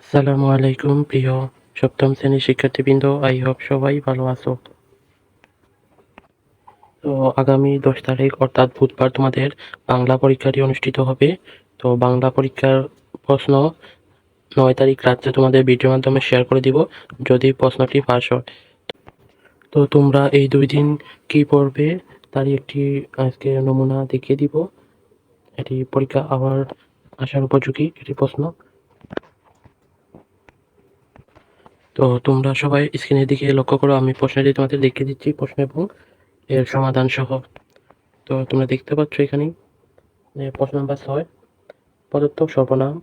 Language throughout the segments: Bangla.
আসসালামু আলাইকুম, প্রিয় সপ্তম শ্রেণির শিক্ষার্থীবৃন্দ, আই হোপ সবাই ভালো আছো। তো আগামী দশ তারিখ, অর্থাৎ বুধবার তোমাদের বাংলা পরীক্ষাটি অনুষ্ঠিত হবে। তো বাংলা পরীক্ষার প্রশ্ন নয় তারিখ রাত্রে তোমাদের ভিডিওর মাধ্যমে শেয়ার করে দিব, যদি প্রশ্নটি পাস হয়। তো তোমরা এই দুই দিন কি পড়বে তারই একটি আজকে নমুনা দেখিয়ে দিব। এটি পরীক্ষা আবার আসার উপযোগী, এটি প্রশ্ন। তো তোমরা সবাই স্ক্রিনের দিকে লক্ষ্য করো, আমি প্রশ্নটি তোমাদের দেখিয়ে দিচ্ছি, প্রশ্ন এবং এর সমাধান সহ। তো তোমরা দেখতে পাচ্ছ এখানে প্রশ্ন নাম্বার ছয়, প্রদত্ত সর্বনাম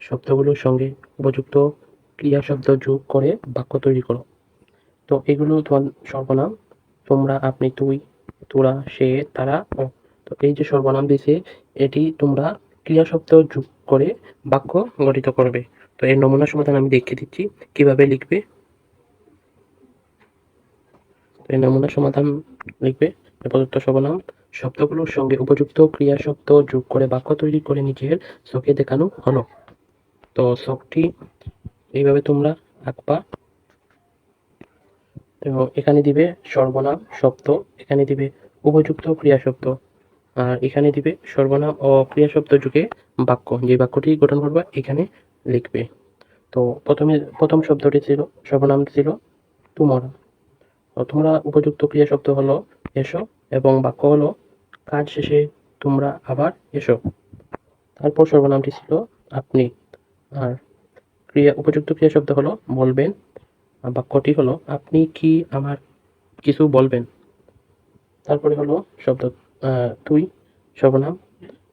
শব্দগুলোর সঙ্গে উপযুক্ত ক্রিয়া শব্দ যোগ করে বাক্য তৈরি করো। তো এগুলো তোমার সর্বনাম, তোমরা, আপনি, তুই, তোরা, সে, তারা, ও। তো এই যে সর্বনাম দিয়েছে, এটি তোমরা ক্রিয়া শব্দ যোগ করে বাক্য গঠিত করবে। তো এর নমুনা সমাধান আমি দেখিয়ে দিচ্ছি। কীভাবে লিখবে? তো এই নমুনা সমাধান লিখবে। প্রদত্ত সর্বনাম, শব্দগুলোর সঙ্গে উপযুক্ত ক্রিয়া শব্দ যোগ করে বাক্য তৈরি করে নিজের চোখে দেখানো হলো। তো শখটি এইভাবে তোমরা আঁকবা। তো এখানে দিবে সর্বনাম, শব্দ। এখানে দিবে উপযুক্ত ক্রিয়া শব্দ। আর এখানে দিবে সর্বনাম ও ক্রিয়া শব্দ যুগে বাক্য। যে বাক্যটি গঠন করবা, এখানে লিখবে। তো প্রথমে প্রথম শব্দটি ছিল, সর্বনাম ছিল তোমরা। তোমরা উপযুক্ত ক্রিয়া শব্দ হলো এসো এবং বাক্য হলো, কাজ শেষে তোমরা আবার এসো। তারপর সর্বনামটি ছিল আপনি। আর ক্রিয়া, উপযুক্ত ক্রিয়া শব্দ হলো বলবেন। বাক্যটি হলো, আপনি কি আমার কিছু বলবেন? তারপরে হলো শব্দ তুই সর্বনাম।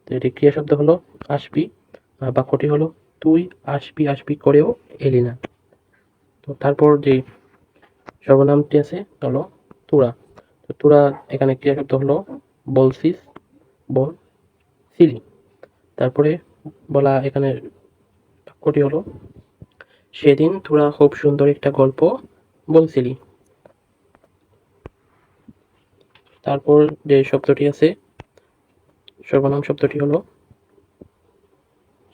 তো এটি ক্রিয়া শব্দ হলো আসবি বাক্যটি হলো, তুই আসবি আসবি করেও এলি না। তো তারপর যে সর্বনামটি আছে হলো, তোরা। তো তোরা এখানে ক্রিয়া শব্দ হলো, বলছিস, বল সিলি তারপরে বলা এখানে বাক্যটি হলো, সেদিন তোরা খুব সুন্দর একটা গল্প বলছিলি। তারপর যে শব্দটি আছে, সর্বনাম শব্দটি হলো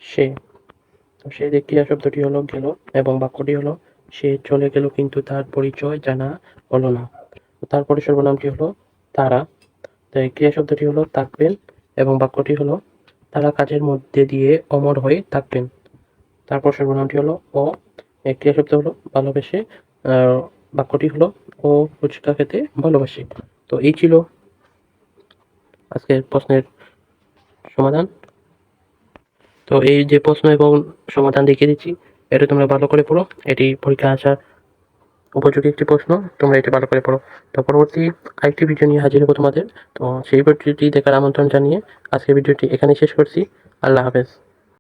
সে। তো সে যে ক্রিয়া শব্দটি হলো গেল এবং বাক্যটি হলো সে চলে গেল কিন্তু তার পরিচয় জানা হলো না। তারপরে সর্বনামটি হলো তারা। তো এই ক্রিয়া শব্দটি হলো থাকবেন এবং বাক্যটি হলো তারা কাজের মধ্যে দিয়ে অমর হয়ে থাকবেন। তারপর সর্বনামটি হলো ও এই ক্রিয়া শব্দ হলো ভালোবেসে বাক্যটি হলো ও ফুচকা খেতে ভালোবাসে। তো এই ছিল আজকের প্রশ্নের সমাধান। তো এই যে প্রশ্ন এবং সমাধান দেখিয়ে দিচ্ছি, এটা তোমরা ভালো করে পড়ো। এটি পরীক্ষা আসার উপযোগী একটি প্রশ্ন, তোমরা এটি ভালো করে পড়ো। তো পরবর্তী আরেকটি ভিডিও নিয়ে হাজির হব তোমাদের। তো সেই ভিডিওটি দেখার আমন্ত্রণ জানিয়ে আজকের ভিডিওটি এখানে শেষ করছি। আল্লাহ হাফেজ।